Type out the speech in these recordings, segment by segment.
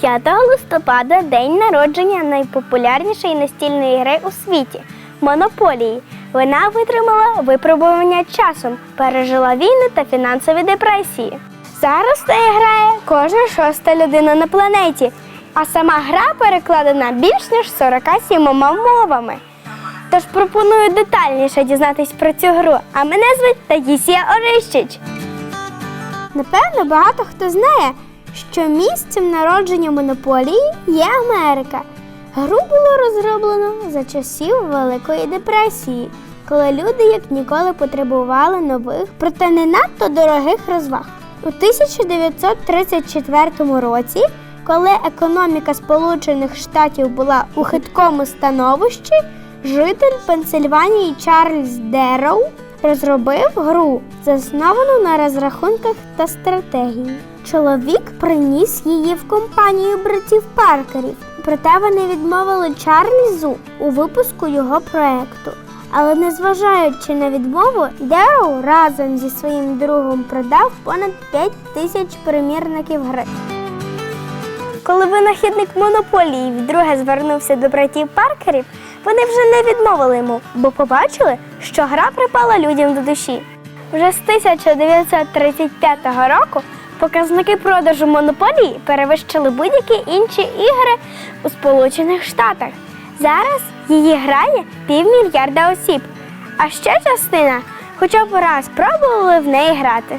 5 листопада день народження найпопулярнішої настільної гри у світі монополії. Вона витримала випробування часом, пережила війни та фінансові депресії. Зараз в неї грає кожна шоста людина на планеті, а сама гра перекладена більш ніж 47 мовами. Тож пропоную детальніше дізнатись про цю гру. А мене звуть Таїсія Орищич. Напевно, багато хто знає, що місцем народження монополії є Америка. Гру було розроблено за часів Великої депресії, коли люди як ніколи потребували нових, проте не надто дорогих розваг. У 1934 році, коли економіка Сполучених Штатів була у хиткому становищі, житель Пенсильванії Чарльз Дерроу розробив гру, засновану на розрахунках та стратегії. Чоловік приніс її в компанію братів Паркерів, проте вони відмовили Чарльзу у випуску його проекту. Але незважаючи на відмову, Дерроу разом зі своїм другом продав понад 5 тисяч примірників гри. Коли винахідник монополії вдруге звернувся до братів Паркерів, вони вже не відмовили йому, бо побачили, що гра припала людям до душі. Вже з 1935 року показники продажу монополії перевищили будь-які інші ігри у Сполучених Штатах. Зараз її грає півмільярда осіб, а ще частина хоча б раз пробували в неї грати.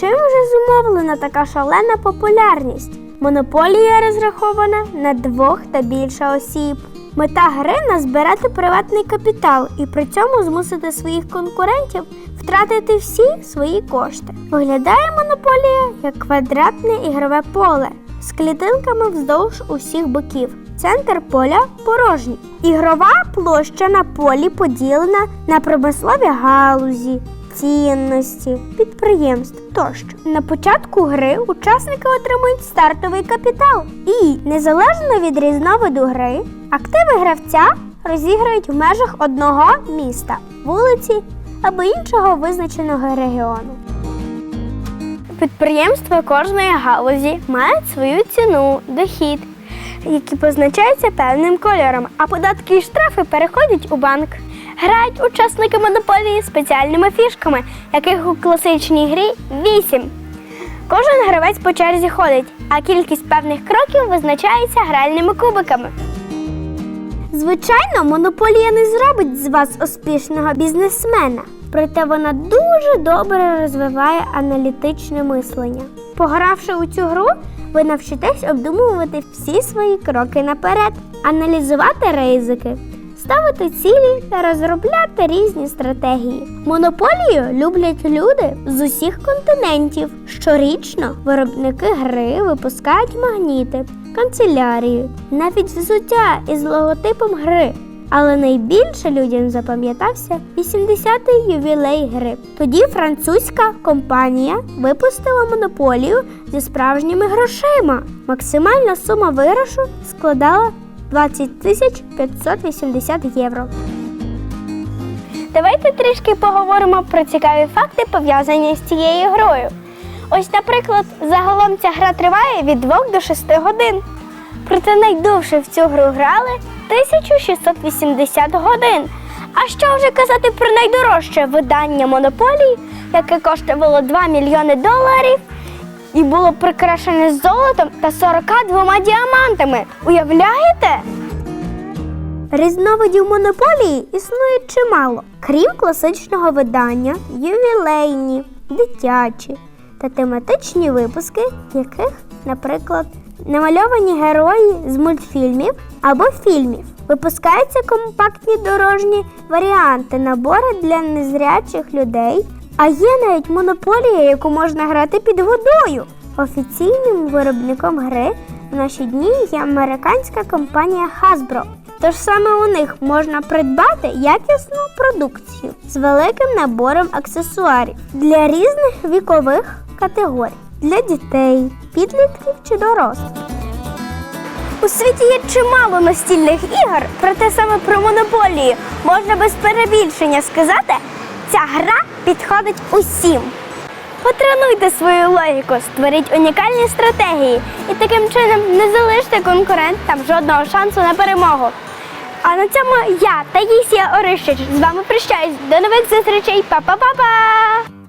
Чим же зумовлена така шалена популярність? Монополія розрахована на двох та більше осіб. Мета гри назбирати приватний капітал і при цьому змусити своїх конкурентів втратити всі свої кошти. Виглядає монополія як квадратне ігрове поле з клітинками вздовж усіх боків. Центр поля порожній. Ігрова площа на полі поділена на промислові галузі, цінності, підприємств тощо. На початку гри учасники отримують стартовий капітал і, незалежно від різновиду гри, активи гравця розіграють в межах одного міста, вулиці або іншого визначеного регіону. Підприємства кожної галузі мають свою ціну, дохід, які позначаються певним кольором, а податки і штрафи переходять у банк. Грають учасники монополії спеціальними фішками, яких у класичній грі 8. Кожен гравець по черзі ходить, а кількість певних кроків визначається гральними кубиками. Звичайно, монополія не зробить з вас успішного бізнесмена, проте вона дуже добре розвиває аналітичне мислення. Погравши у цю гру, ви навчитесь обдумувати всі свої кроки наперед, аналізувати ризики, ставити цілі та розробляти різні стратегії. Монополію люблять люди з усіх континентів. Щорічно виробники гри випускають магніти, канцелярію, навіть взуття із логотипом гри. Але найбільше людям запам'ятався 80-й ювілей гри. Тоді французька компанія випустила монополію зі справжніми грошима. Максимальна сума виграшу складала 20 тисяч 580 євро. Давайте трішки поговоримо про цікаві факти, пов'язані з цією грою. Ось, наприклад, загалом ця гра триває від 2 до 6 годин. Проте найдовше в цю гру грали 1680 годин. А що вже казати про найдорожче видання монополії, яке коштувало 2 мільйони доларів і було прикрашене золотом та 42 діамантами. Уявляєте? Різновидів монополії існує чимало, крім класичного видання, ювілейні, дитячі та тематичні випуски, яких, наприклад, намальовані герої з мультфільмів або фільмів. Випускаються компактні дорожні варіанти, набори для незрячих людей. А є навіть монополія, яку можна грати під водою. Офіційним виробником гри в наші дні є американська компанія Hasbro. Тож саме у них можна придбати якісну продукцію з великим набором аксесуарів для різних вікових категорій для дітей, підлітків чи дорослих. У світі є чимало настільних ігор, проте саме про монополію можна без перебільшення сказати, ця гра підходить усім. Потренуйте свою логіку, створіть унікальні стратегії і таким чином не залиште конкурентам жодного шансу на перемогу. А на цьому я, Таїсія Орищич, з вами прощаюсь. До нових зустрічей. Па-па-па-па!